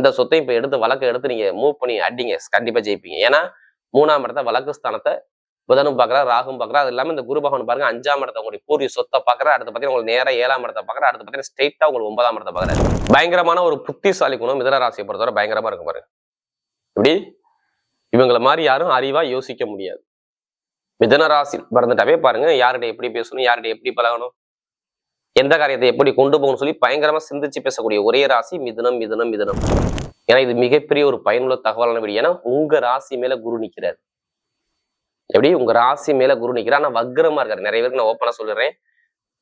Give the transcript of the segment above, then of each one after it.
எந்த சொத்தையும் இப்ப எடுத்து வழக்கு எடுத்து நீங்கள் மூவ் பண்ணி அடிங்க கண்டிப்பா ஜெயிப்பீங்க. ஏன்னா மூணாம் இடத்த வழக்கு ஸ்தானத்தை புதனும் பார்க்குறா ராகும் பார்க்குறா அது இல்லாம இந்த குரு பகவான் பாருங்க அஞ்சாம் இடத்த உங்களுடைய பூர்வ சொத்தை பார்க்குறா அடுத்து பார்த்தீங்கன்னா உங்களுக்கு நேராக ஏழாம் இடத்த பார்க்குறா அடுத்து பார்த்தீங்கன்னா ஸ்ட்ரெயிட்டா உங்களுக்கு ஒன்பதாம் இடத்த பார்க்குறாரு பயங்கரமான ஒரு புத்திசாலி குணம் மிதன ராசியை பொறுத்தவரை பயங்கரமாக இருக்கும் பாருங்க. இப்படி இவங்களை மாதிரி யாரும் அறிவா யோசிக்க முடியாது. மிதன ராசி பிறந்துட்டாவே பாருங்க. யார்கிட்ட எப்படி பேசணும் யார்கிட்ட எப்படி பழகணும் எந்த காரியத்தை எப்படி கொண்டு போகணும்னு சொல்லி பயங்கரமா சிந்திச்சு பேசக்கூடிய ஒரே ராசி மிதுனம் மிதுனம் மிதுனம். ஏன்னா இது மிகப்பெரிய ஒரு பயனுள்ள தகவலான வீடியோ ஏன்னா உங்க ராசி மேல குரு நிக்கிறார். எப்படி? உங்க ராசி மேல குரு நிக்கிறார். ஆனா வக்ரமா இருக்காரு. நிறைய பேருக்கு நான் ஓப்பனா சொல்லிடுறேன்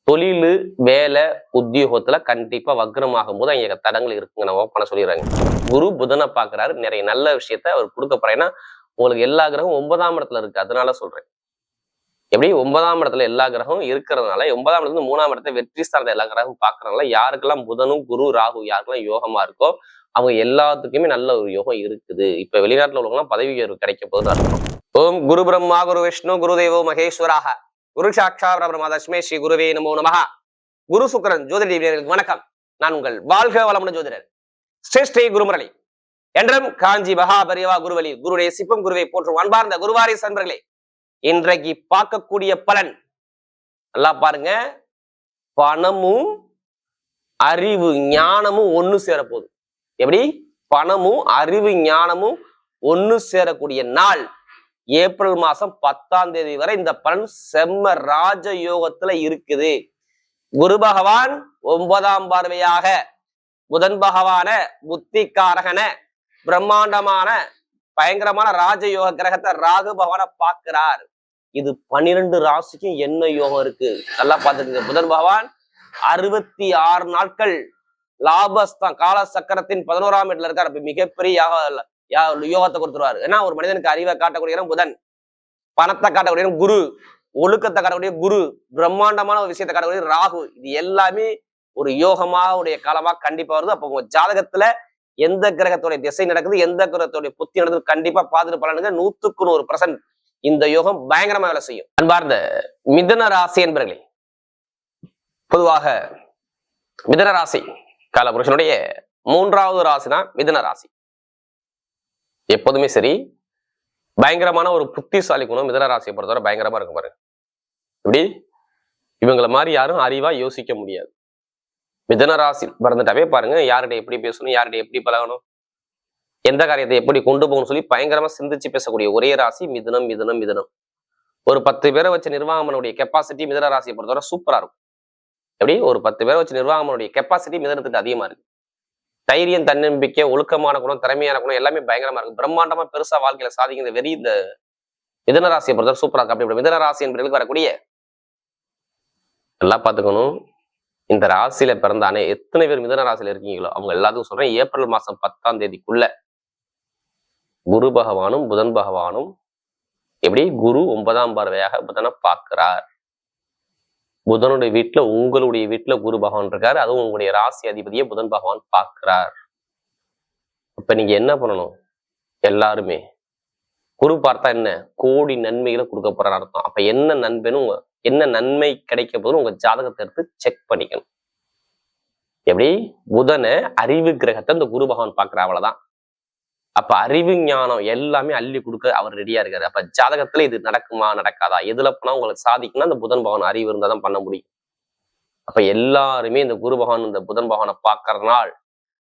தொழில் வேலை உத்தியோகத்துல கண்டிப்பா வக்ரமாகும் போது அங்க தடங்கள் இருக்குங்க. நான் ஓப்பனா சொல்லிடுறாங்க. குரு புதனை பாக்குறாரு நிறைய நல்ல விஷயத்த அவர் கொடுக்க போறேன் ஏன்னா உங்களுக்கு எல்லா கிரகம் ஒன்பதாம் இடத்துல இருக்கு. அதனால சொல்றேன். எப்படி? ஒன்பதாம் இடத்துல எல்லா கிரகமும் இருக்கிறதுனால ஒன்பதாம் இடத்துல மூணாம் இடத்துல வெற்றி சார்ந்த எல்லா கிரகமும் பாக்குறதுனால யாருக்கெல்லாம் புதனும் குரு ராகு யாருக்கெல்லாம் யோகமா இருக்கோ அவங்க எல்லாத்துக்குமே நல்ல ஒரு யோகம் இருக்குது. இப்ப வெளிநாட்டுல உள்ளவங்கலாம் பதவி உயர்வு கிடைக்க போகுதுன்னு அர்த்தம். ஓம் குரு பிரம்மா குரு விஷ்ணு குரு தேவோ மகேஸ்வராக. குரு சாட்சா பிரம்மா தஷ்மே ஸ்ரீ குருவே நமோ நமகா குரு சுக்கரன் ஜோதிடர்களுக்கு வணக்கம். நான் உங்கள் வாழ்க வளமுடன் ஜோதிடர். ஸ்ரீ ஸ்ரீ குருமுரளி. என்றும் காஞ்சி மகாபரிவா குருவலி குருடைய சிப்பம் குருவை போற்றும் அன்பார்ந்த குருவாரி சன்பர்களே இன்றைக்கு பார்க்கக்கூடிய பலன். நல்லா பாருங்க. பணமும் அறிவு ஞானமும் ஒண்ணு சேரப்போகுது. எப்படி? பணமும் அறிவு ஞானமும் ஒண்ணு சேரக்கூடிய நாள். ஏப்ரல் மாசம் பத்தாம் தேதி வரை இந்த பலன் செம்ம ராஜ யோகத்துல இருக்குது. குரு பகவான் ஒன்பதாம் பார்வையாக புதன் பகவான புத்திக்காரகன பிரம்மாண்டமான பயங்கரமான ராஜயோக கிரகத்தை ராகு பகவான பார்க்கிறார். இது பன்னிரண்டு ராசிக்கும் என்ன யோகம் இருக்கு? நல்லா பார்த்துக்கங்க. புதன் பகவான் அறுபத்தி ஆறு நாட்கள் லாபஸ்தான். கால சக்கரத்தின் பதினோராம் இடத்துல இருக்கார். அப்ப மிகப்பெரிய யாக- யோகத்தை கொடுத்துருவாரு. ஏன்னா ஒரு மனிதனுக்கு அறிவை காட்டக்கூடிய புதன். பணத்தை காட்டக்கூடிய குரு. ஒழுக்கத்தை காட்டக்கூடிய குரு. பிரம்மாண்டமான ஒரு விஷயத்தை காட்டக்கூடிய ராகு. இது எல்லாமே ஒரு யோகமா உடைய காலமா கண்டிப்பா வருது. அப்போ உங்க ஜாதகத்துல எந்த கிரகத்துடைய திசை நடக்குது எந்த கிரகத்துடைய புத்தி நடக்குது கண்டிப்பா பார்த்துட்டு பலனுங்க. நூத்துக்கு நூறு பர்சன்ட் இந்த யோகம் பயங்கரமா வேலை செய்யும். அன்பார்ந்த மிதன ராசி என்பர்களே பொதுவாக மிதன ராசி காலபுருஷனுடைய மூன்றாவது ராசி தான் மிதன ராசி. எப்போதுமே சரி பயங்கரமான ஒரு புத்திசாலி குணம் மிதன ராசியை பொறுத்தவரை பயங்கரமா இருக்கும் பாருங்க. இப்படி இவங்களை மாதிரி யாரும் அறிவா யோசிக்க முடியாது. மிதனராசி பிறந்துட்டாவே பாருங்க யார்கிட்ட எப்படி பேசணும் யார்கிட்ட எப்படி பழகணும் எந்த காரியத்தை எப்படி கொண்டு போகணும்னு சொல்லி பயங்கரமா சிந்திச்சு பேசக்கூடிய ஒரே ராசி மிதனம் மிதனம் மிதனம். ஒரு பத்து பேரை வச்ச நிர்வாகமனுடைய கெப்பாசிட்டி மிதன ராசியை பொறுத்தவரை சூப்பரா இருக்கும். எப்படி? ஒரு பத்து பேரை வச்சு நிர்வாகமனுடைய கெப்பாசிட்டி மிதனத்துக்கு அதிகமா இருக்கு. தைரியம் தன்னம்பிக்கை ஒழுக்கமான குணம் திறமையான குணம் எல்லாமே பயங்கரமா இருக்கும் பிரம்மாண்டமா பெருசா வாழ்க்கையில சாதிக்கிற வெறி இந்த மிதன ராசியை பொறுத்தவரை சூப்பரா இருக்கு. அப்படி மிதன ராசி என்பவர்களுக்கு வரக்கூடிய நல்லா பாத்துக்கணும் இந்த ராசியில பிறந்தானே எத்தனை பேர் மிதன ராசியில இருக்கீங்களோ அவங்க எல்லாத்துக்கும் சொல்றேன் ஏப்ரல் மாசம் பத்தாம் தேதிக்குள்ள குரு பகவானும் புதன் பகவானும் எப்படி குரு ஒன்பதாம் பார்வையாக புதனை பார்க்கிறார். புதனுடைய வீட்டுல உங்களுடைய வீட்டுல குரு பகவான் இருக்காரு அதுவும் உங்களுடைய ராசி அதிபதியை புதன் பகவான் பார்க்கிறார். அப்ப நீங்க என்ன பண்ணணும்? எல்லாருமே குரு பார்த்தா என்ன? கோடி நன்மைகளை கொடுக்க போறார் அர்த்தம். அப்ப என்ன நன்மைன்னு என்ன நன்மை கிடைக்க போதும் உங்க ஜாதகத்தை எடுத்து செக் பண்ணிக்கணும். எப்படி? புதனை அறிவு கிரகத்தை இந்த குரு பகவான் பாக்குற அவ்வளவுதான். அப்ப அறிவு ஞானம் எல்லாமே அள்ளி கொடுக்க அவர் ரெடியா இருக்காரு. அப்ப ஜாதகத்துல இது நடக்குமா நடக்காதா? எதுல போனா உங்களுக்கு சாதிக்கணும்னா இந்த புதன் பகவான் அறிவு இருந்தா தான் பண்ண முடியும். அப்ப எல்லாருமே இந்த குரு பகவான் இந்த புதன் பகவானை பாக்குறதுனால்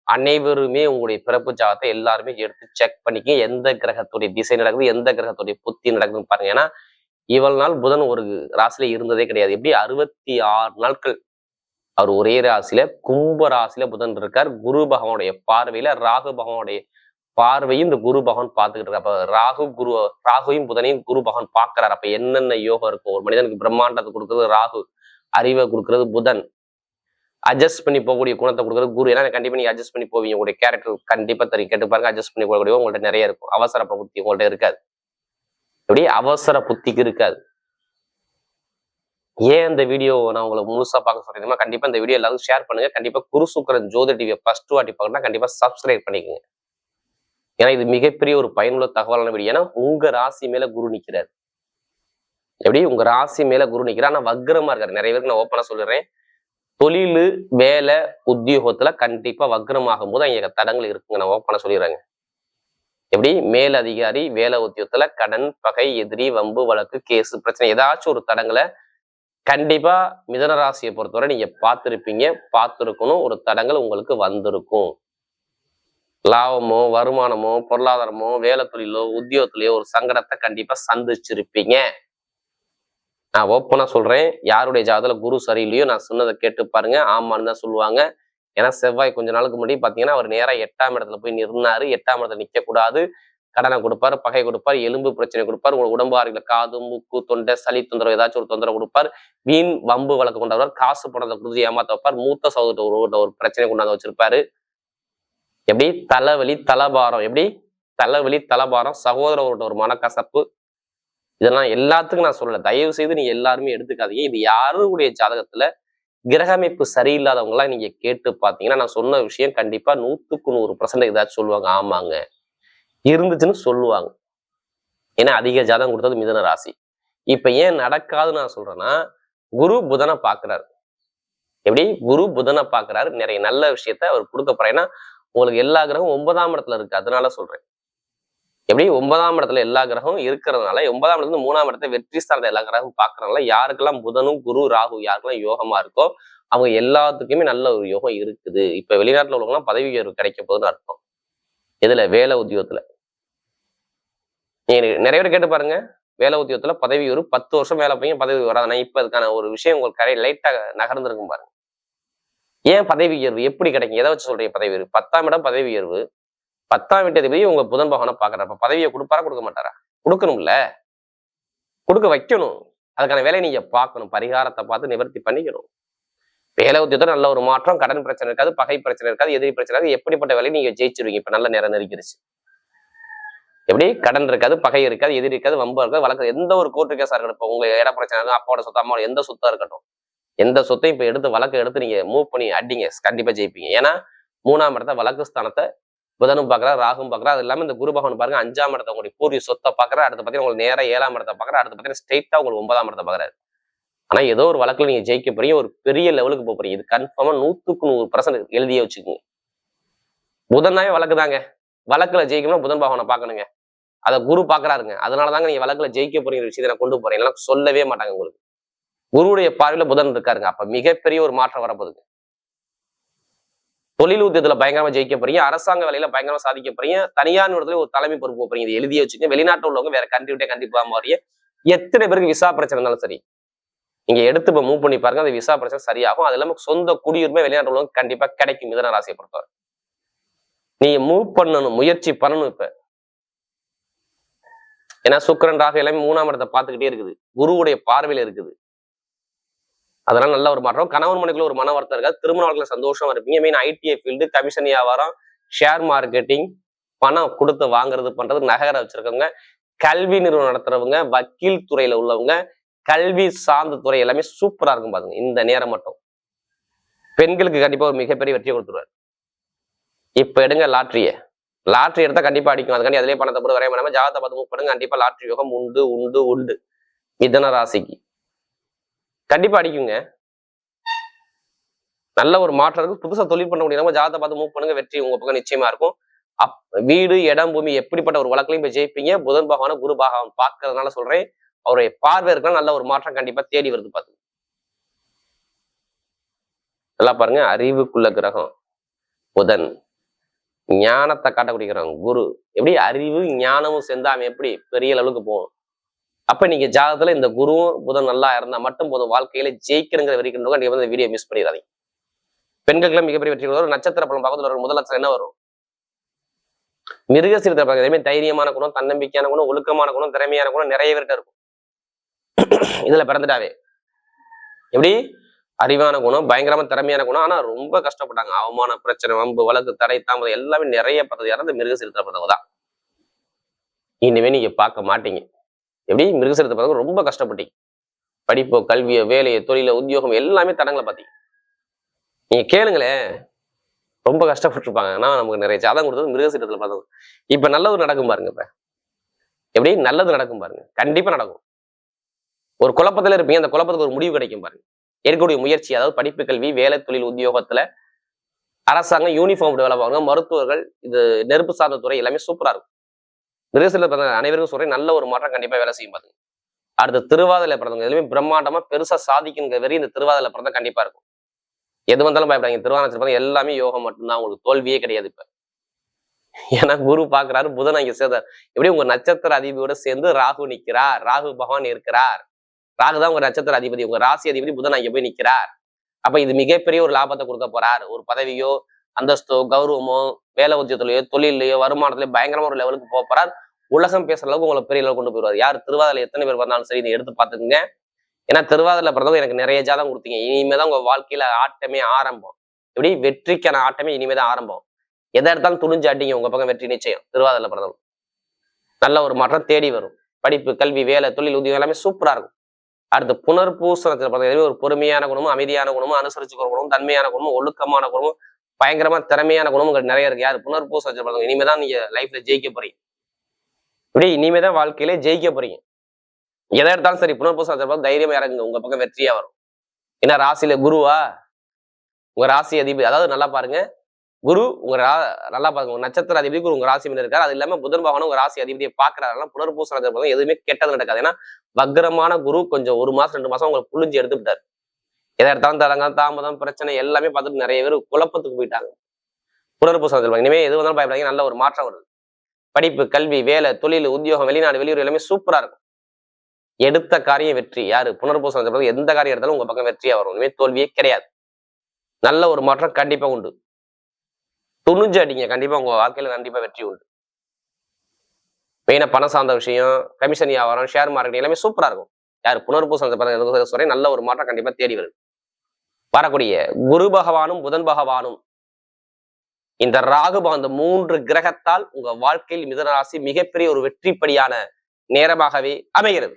அனைவருமே உங்களுடைய பிறப்பு ஜாதகத்தை எல்லாருமே எடுத்து செக் பண்ணிக்க எந்த கிரகத்துடைய திசை நடக்குது எந்த கிரகத்துடைய புத்தி நடக்குதுன்னு பாருங்க. ஏன்னா இவ்வளவு நாள் புதன் ஒரு ராசியில இருந்ததே கிடையாது. எப்படி? அறுபத்தி ஆறு நாட்கள். அவர் ஒரே ராசியில கும்ப ராசியில புதன் இருக்கார். குரு பகவானுடைய பார்வையில ராகு பகவானுடைய பார்வையும் இந்த குரு பகவான் பார்த்துக்கிட்டு இருக்காரு. அப்ப ராகு குரு ராகுவையும் புதனையும் குரு பகவான் பார்க்கிறார். அப்ப என்னென்ன யோகம் இருக்கும் ஒரு மனிதனுக்கு பிரம்மாண்டத்தை கொடுக்கறது ராகு அறிவை கொடுக்கறது புதன். அட்ஜஸ்ட் பண்ணி போகக்கூடிய குணத்தை கொடுக்குறது குரு. ஏன்னா கண்டிப்பா நீங்க அட்ஜஸ்ட் பண்ணி போவீங்க. உங்களுடைய கேரக்டர் கண்டிப்பா தெரியும். கேட்டு பாருங்க அட்ஜஸ்ட் பண்ணி போகக்கூடிய உங்கள்ட்ட நிறைய இருக்கும். அவசர பிரபுத்தி உங்கள்ட்ட இருக்காது. எப்படி அவசர புத்திக்கு இருக்காது. ஏன் இந்த வீடியோ நான் உங்களுக்கு முழுசா பார்க்க சொல்றீங்க கண்டிப்பா இந்த வீடியோ எல்லாரும் ஷேர் பண்ணுங்க. கண்டிப்பா குரு சுக்கரன் ஜோதி டிவியை ஃபர்ஸ்ட் வாட்டி பார்க்கணும்னா கண்டிப்பா சப்ஸ்கிரைப் பண்ணிக்கோங்க. ஏன்னா இது மிகப்பெரிய ஒரு பயனுள்ள தகவலான வீடியோ. ஏன்னா உங்க ராசி மேல குரு நிக்கிறார். எப்படி? உங்க ராசி மேல குரு நிக்கிறார். ஆனா வக்ரமா இருக்காரு. நிறைய பேருக்கு நான் ஓப்பனா சொல்லிடுறேன் தொழில் வேலை உத்தியோகத்துல கண்டிப்பா வக்ரமாகும் போது அங்க தடங்கள் இருக்குங்க. நான் ஓப்பனா சொல்லிடுறேங்க. எப்படி? மேல் அதிகாரி வேலை உத்தியோகத்துல கடன் பகை எதிரி வம்பு வழக்கு கேஸ் பிரச்சனை ஏதாச்சும் ஒரு தடங்களை கண்டிப்பா மிதன ராசியை பொறுத்தவரை நீங்க பார்த்துருப்பீங்க. பார்த்துருக்கணும். ஒரு தடங்கள் உங்களுக்கு வந்திருக்கும். லாபமோ வருமானமோ பொருளாதாரமோ வேலை தொழிலோ உத்தியோகத்திலேயோ ஒரு சங்கடத்தை கண்டிப்பா சந்திச்சிருப்பீங்க. நான் ஓப்பனா சொல்றேன். யாருடைய ஜாதகத்துல குரு சரியில்லையோ நான் சொன்னதை கேட்டு பாருங்க. ஆமான்னு தான் சொல்லுவாங்க. ஏன்னா செவ்வாய் கொஞ்ச நாளுக்கு முன்னாடி பார்த்தீங்கன்னா அவர் நேராக எட்டாம் இடத்துல போய் நின்னாரு. எட்டாம் இடத்துல நிற்கக்கூடாது கடனை கொடுப்பார் பகை கொடுப்பார் எலும்பு பிரச்சனை கொடுப்பார். உங்கள் உடம்பு ஆறுகளை காது மூக்கு தொண்டை சளி தொந்தரவு ஏதாச்சும் ஒரு தொந்தரவு கொடுப்பார். வீண் வம்பு வழக்கு கொண்டவர் காசு பணத்தை கொடுத்து ஏமாத்த வைப்பார். மூத்த சகோதரர் ஒரு ஒரு பிரச்சனை கொண்டாந்து வச்சிருப்பாரு. எப்படி? தலைவலி தலபாரம். எப்படி? தலைவலி தலபாரம் சகோதரவரோட ஒரு மனக்கசப்பு. இதெல்லாம் எல்லாத்துக்கும் நான் சொல்லலை. தயவு செய்து நீங்க எல்லாருமே எடுத்துக்காதீங்க. இது யாருடைய ஜாதகத்துல கிரக அமைப்பு சரியில்லாதவங்களாம் நீங்க கேட்டு பார்த்தீங்கன்னா நான் சொன்ன விஷயம் கண்டிப்பா நூத்துக்கு நூறு பர்சன்ட் ஏதாச்சும் சொல்லுவாங்க. ஆமாங்க. இருந்துச்சுன்னு சொல்லுவாங்க. ஏன்னா அதிக ஜாதகம் கொடுத்தது மிதன ராசி. இப்ப ஏன் நடக்காதுன்னு நான் சொல்றேன்னா குரு புதனை பாக்குறாரு. எப்படி? குரு புதனை பாக்குறாரு. நிறைய நல்ல விஷயத்த அவர் கொடுக்க போறேன்னா உங்களுக்கு எல்லா கிரகம் ஒன்பதாம் இடத்துல இருக்கு. அதனால சொல்றேன். எப்படி ஒன்பதாம் இடத்துல எல்லா கிரகமும் இருக்கிறதுனால ஒன்பதாம் இடத்துல மூணாம் இடத்துல வெற்றி சார்ந்த எல்லா கிரகமும் பாக்குறதுனால யாருக்கெல்லாம் புதனும் குரு ராகு யாருக்கெல்லாம் யோகமா இருக்கோ அவங்க எல்லாத்துக்குமே நல்ல ஒரு யோகம் இருக்குது. இப்ப வெளிநாட்டுல உள்ளவங்கலாம் பதவி உயர்வு கிடைக்க போகுதுன்னு அர்த்தம். இதுல வேலை உத்தியோகத்துல. நீங்க நிறைய பேர் கேட்டு பாருங்க. வேலை உத்தியோகத்துல பதவி உயர்வு பத்து வருஷம் வேலை பையன் பதவி வராது இப்ப அதுக்கான ஒரு விஷயம் உங்களுக்கு கரை லைட்டா நகர்ந்துருக்கும் பாருங்க. ஏன் பதவி உயர்வு எப்படி கிடைக்கும்? எதை வச்சு சொல்றீங்க? பதவி உயர்வு. பத்தாம் இடம் பதவி உயர்வு. பத்தாம் வீட்டு உங்க புதன் பகவானை பாக்குறப்ப பதவியை கொடுப்பாரா கொடுக்க மாட்டாரா? கொடுக்கணும்ல. கொடுக்க வைக்கணும். அதுக்கான வேலையை நீங்க பார்க்கணும். பரிகாரத்தை பார்த்து நிவர்த்தி பண்ணிக்கணும். வேலை உத்தியத்தில் நல்ல ஒரு மாற்றம் கடன் பிரச்சனை இருக்காது பகை பிரச்சனை இருக்காது எதிரி பிரச்சனை இருக்காது. எப்படிப்பட்ட வேலையை நீங்க ஜெயிச்சிருவீங்க? இப்ப நல்ல நேரம் நெருங்கிருச்சு. எப்படி? கடன் இருக்காது பகை இருக்காது எதிரி இருக்காது வம்பு இருக்காது வழக்கு எந்த ஒரு கோர்ட்டு கேஸா இருக்கட்டும். இப்போ உங்க இட பிரச்சனை இருக்கும் அப்பாவோட சொத்து அம்மாவோட எந்த சொத்தா இருக்கட்டும். எந்த சொத்தையும் இப்ப எடுத்து வழக்கு எடுத்து நீங்க மூவ் பண்ணி அடிங்க. கண்டிப்பா ஜெயிப்பீங்க. ஏன்னா மூணாம் இடத்த வழக்கு ஸ்தானத்தை புதனும் பார்க்கறா ராகும் பார்க்கறா அது இல்லாம இந்த குரு பகவான் பாருங்க அஞ்சாம் இடத்த உங்களுடைய பூர்வீக சொத்தை பார்க்கறா அடுத்து பார்த்தீங்கன்னா உங்களுக்கு நேரம் ஏழாம் இடத்தை பார்க்கறா அடுத்து பார்த்தீங்கன்னா ஸ்ட்ரெயிட்டா உங்களுக்கு ஒன்பதாம் இடத்தை பார்க்கறாரு ஆனா ஏதோ ஒரு வழக்குல நீங்க ஜெயிக்க போறீங்க ஒரு பெரிய லெவலுக்கு போக போறீங்க. இது கன்ஃபார்மா நூத்துக்கு நூறு பர்சன்ட் எழுதியே வச்சுக்கோங்க. புதனாவே வழக்கு தாங்க. வழக்குல ஜெயிக்கணும்னா புதன் பகவானை பார்க்கணுங்க. அதை குரு பாக்குறாருங்க. அதனாலதாங்க நீங்க வழக்குல ஜெயிக்க போறீங்க விஷயத்தை நான் கொண்டு போறேன். இல்லைன்னா சொல்லவே மாட்டாங்க உங்களுக்கு. குருவுடைய பார்வையில புதன் இருக்காருங்க. அப்ப மிகப்பெரிய ஒரு மாற்றம் வரப்போகுது தொழில் உத்தியத்துல பயங்கரமா ஜெயிக்க போறீங்க அரசாங்க வேலையில பயங்கரமா சாதிக்க போறீங்க தனியார் இடத்துல ஒரு தலைமை பொறுப்பு போறீங்க இது எழுதிய வச்சுக்கோங்க. வெளிநாட்டு உள்ளவங்க வேற கண்ட்ரி விட்டே கண்டிப்பா மாறிய எத்தனை பேருக்கு விசா பிரச்சனை இருந்தாலும் சரி நீங்க எடுத்து இப்ப மூவ் பண்ணி பாருங்க அந்த விசா பிரச்சனை சரியாகும். அது இல்லாம சொந்த குடியுரிமை வெளிநாட்டு உள்ளவங்க கண்டிப்பா கிடைக்கும் மிதன ராசியை நீ நீங்க மூவ் பண்ணணும் முயற்சி பண்ணணும் இப்ப. ஏன்னா சுக்கரன் ராக எல்லாமே மூணாம் இடத்தை பார்த்துக்கிட்டே இருக்குது. குருவுடைய பார்வையில இருக்குது. அதெல்லாம் நல்ல ஒரு மாற்றம். கணவன் மனைக்குள்ள ஒரு மன வருத்தம் இருக்காது. திருமண வாழ்க்கையில சந்தோஷமா இருப்பீங்க. மெயின் ஐடிஐ ஃபீல்டு கமிஷன் வியாபாரம் ஷேர் மார்க்கெட்டிங் பணம் கொடுத்து வாங்குறது பண்றது நகர வச்சிருக்கவங்க கல்வி நிறுவனம் நடத்துறவங்க வக்கீல் துறையில உள்ளவங்க கல்வி சார்ந்த துறை எல்லாமே சூப்பரா இருக்கும் பாருங்க. இந்த நேரம் மட்டும். பெண்களுக்கு கண்டிப்பா ஒரு மிகப்பெரிய வெற்றியை கொடுத்துருவாரு. இப்ப எடுங்க லாட்ரிய. லாட்ரி எடுத்தா கண்டிப்பா அடிக்கும். அதுக்காண்டி அதிலே பணத்தை போட்டு வரைய பண்ணாம ஜாதகத்தை பார்த்து மூவ் பண்ணுங்க. கண்டிப்பா லாட்ரி யோகம் உண்டு உண்டு உண்டு. மிதன ராசிக்கு. கண்டிப்பா அடிக்குங்க. நல்ல ஒரு மாற்றம் இருக்கு. புதுசா தொழில் பண்ண முடியாம ஜாதகத்தை பார்த்து மூவ் பண்ணுங்க. வெற்றி உங்க பக்கம் நிச்சயமா இருக்கும். அப் வீடு இடம் பூமி எப்படிப்பட்ட ஒரு வழக்கிலையும் போய் ஜெயிப்பீங்க. புதன் பகவான குரு பகவான் பார்க்கறதுனால சொல்றேன். அவருடைய பார்வை இருக்கலாம் நல்ல ஒரு மாற்றம் கண்டிப்பா தேடி வருது பார்த்து. நல்லா பாருங்க. அறிவுக்குள்ள கிரகம். புதன். ஞானத்தை காட்டக்கூடிய கிரகம் குரு. எப்படி? அறிவு ஞானமும் சேர்ந்தா அவன் எப்படி? பெரிய அளவுக்கு போகும். அப்ப நீங்க ஜாதகத்துல இந்த குருவும் புதன் நல்லா இருந்தா மட்டும் போதும். வாழ்க்கையில ஜெயிக்கிறங்கிற வரைக்கும் நீங்க வந்து வீடியோ மிஸ் பண்ணிடாதீங்க. பெண்களுக்கு மிகப்பெரிய வெற்றி வரும் நட்சத்திர பலம் பக்கத்தில் வரும் முதல் லட்சம் என்ன வரும்? மிருகசீரத்தை பார்க்க இதே தைரியமான குணம் தன்னம்பிக்கையான குணம் ஒழுக்கமான குணம் திறமையான குணம் நிறைய பேர்கிட்ட இருக்கும். இதுல பிறந்துட்டாவே. எப்படி? அறிவான குணம் பயங்கரமா திறமையான குணம். ஆனா ரொம்ப கஷ்டப்பட்டாங்க. அவமான பிரச்சனை வம்பு வழக்கு தடை தாமதம் எல்லாமே நிறைய பட்டது மிருக மிருகசீரத்தை பிறந்தவங்க தான். இனிமே நீங்க பார்க்க மாட்டீங்க. எப்படி? மிருகசரத்தை பார்த்து ரொம்ப கஷ்டப்பட்டீங்க. படிப்போ கல்வியோ வேலையோ தொழிலோ உத்தியோகம் எல்லாமே தடங்களை பார்த்தீங்க. நீங்க கேளுங்களேன். ரொம்ப கஷ்டப்பட்டுருப்பாங்க. ஆனா நமக்கு நிறைய ஜாதகம் கொடுத்தது மிருகசீரத்தில் பார்த்தது. இப்ப நல்லது நடக்கும் பாருங்க இப்ப. எப்படி? நல்லது நடக்கும் பாருங்க. கண்டிப்பா நடக்கும். ஒரு குழப்பத்துல இருப்பீங்க. அந்த குழப்பத்துக்கு ஒரு முடிவு கிடைக்கும் பாருங்க. எடுக்கக்கூடிய முயற்சி அதாவது படிப்பு கல்வி வேலை தொழில் உத்தியோகத்துல அரசாங்கம் யூனிஃபார்ம் வேலை பார்க்கணும் மருத்துவர்கள் இது நெருப்பு சார்ந்த துறை எல்லாமே சூப்பரா இருக்கும். மிருகசில பிறந்த அனைவருக்கும் சொல்றேன் நல்ல ஒரு மாற்றம் கண்டிப்பா வேலை செய்யும் பாருங்க. அடுத்து திருவாதிரை பிறந்தவங்க எதுவுமே பிரம்மாண்டமா பெருசா சாதிக்குங்கிற வரை இந்த திருவாதிரை பிறந்தா கண்டிப்பா இருக்கும். எது வந்தாலும் பயப்படாங்க திருவாதிரை பிறந்த எல்லாமே யோகம் மட்டும்தான் உங்களுக்கு தோல்வியே கிடையாது இப்ப. ஏன்னா குரு பாக்குறாரு புதன் அங்க சேர்ந்தார். எப்படி உங்க நட்சத்திர அதிபதியோட சேர்ந்து ராகு நிக்கிறார்? ராகு பகவான் இருக்கிறார். ராகு தான் உங்க நட்சத்திர அதிபதி. உங்க ராசி அதிபதி புதன் அங்க போய் நிக்கிறார். அப்ப இது மிகப்பெரிய ஒரு லாபத்தை கொடுக்க போறார். ஒரு பதவியோ அந்தஸ்தோ கௌரவமோ வேலை உத்தியத்திலேயோ தொழிலையோ வருமானத்திலேயோ பயங்கரமா ஒரு லெவலுக்கு போறார். உலகம் பேசுற அளவுக்கு உங்களை பெரிய அளவு கொண்டு போயிடுவார். யார் திருவாதிரை எத்தனை பேர் வந்தாலும் சரி இதை எடுத்து பார்த்துக்குங்க. ஏன்னா திருவாதிரை பிறந்தவங்க எனக்கு நிறைய ஜாதகம் கொடுத்தீங்க. இனிமேதான் உங்க வாழ்க்கையில ஆட்டமே ஆரம்பம். இப்படி வெற்றிக்கான ஆட்டமே இனிமேதான் ஆரம்பம். எதை எடுத்தாலும் துணிஞ்சு அடிங்க. உங்க பக்கம் வெற்றி நிச்சயம். திருவாதிரை பிறந்தவங்க. நல்ல ஒரு மாற்றம் தேடி வரும். படிப்பு கல்வி வேலை தொழில் உதவி எல்லாமே சூப்பரா இருக்கும். அடுத்து புனர்பூசணத்தில் பிறந்த ஒரு பொறுமையான குணமும் அமைதியான குணமும் அனுசரிச்சுக்கிற குணமும் தன்மையான குணமும் ஒழுக்கமான குணமும் பயங்கரமா திறமையான குணமும் நிறைய இருக்கு. யார் புனர்பூசணத்தில் பிறந்தவங்க? இனிமேதான் நீங்க லைஃப்ல ஜெயிக்க போறீங்க. இப்படி இனிமே தான் வாழ்க்கையில ஜெயிக்க போறீங்க. எதை எடுத்தாலும் சரி புனர்பூசம் பிறந்த தைரியமா இறங்குங்க. உங்க பக்கம் வெற்றியா வரும். ஏன்னா ராசியில குருவா? உங்க ராசி அதிபதி அதாவது நல்லா பாருங்க. குரு உங்க ரா நல்லா பாருங்க. உங்க நட்சத்திர அதிபதி குரு உங்க ராசி மீது இருக்காரு. அது இல்லாம புதன் பகவானும் உங்க ராசி அதிபதியை பாக்குறாருன்னா புனர்பூச பிறந்தவங்க எதுவுமே கெட்டது நடக்காது. ஏன்னா வக்ரமான குரு கொஞ்சம் ஒரு மாசம் ரெண்டு மாசம் உங்களுக்கு புழிஞ்சு எடுத்துக்கிட்டாரு எதை எடுத்தாலும் தரங்க தாமதம் பிரச்சனை எல்லாமே பார்த்துட்டு நிறைய பேர் குழப்பத்துக்கு போயிட்டாங்க. புனர்பூசணத்தில் இனிமே எது வந்தாலும் பயப்படாங்க நல்ல ஒரு மாற்றம் வருது. படிப்பு கல்வி வேலை தொழில் உத்தியோகம் வெளிநாடு வெளியூர் எல்லாமே சூப்பரா இருக்கும். எடுத்த காரியம் வெற்றி. யாரு? புனர்பூசணத்தில் எந்த காரியம் எடுத்தாலும் உங்க பக்கம் வெற்றியா வரும். இனிமேல் தோல்வியே கிடையாது. நல்ல ஒரு மாற்றம் கண்டிப்பா உண்டு. துணிஞ்சு அடிங்க. கண்டிப்பா உங்க வாழ்க்கையில கண்டிப்பா வெற்றி உண்டு. மெயினா பணம் சார்ந்த விஷயம் கமிஷன் வியாபாரம் ஷேர் மார்க்கெட் எல்லாமே சூப்பரா இருக்கும். யார்? புனர்பூசணத்தை நல்ல ஒரு மாற்றம் கண்டிப்பா தேடி வருது. வரக்கூடிய குரு பகவானும் புதன் பகவானும் இந்த ராகு அந்த மூன்று கிரகத்தால் உங்க வாழ்க்கையில் மிதனராசி மிகப்பெரிய ஒரு வெற்றிப்படியான நேரமாகவே அமைகிறது.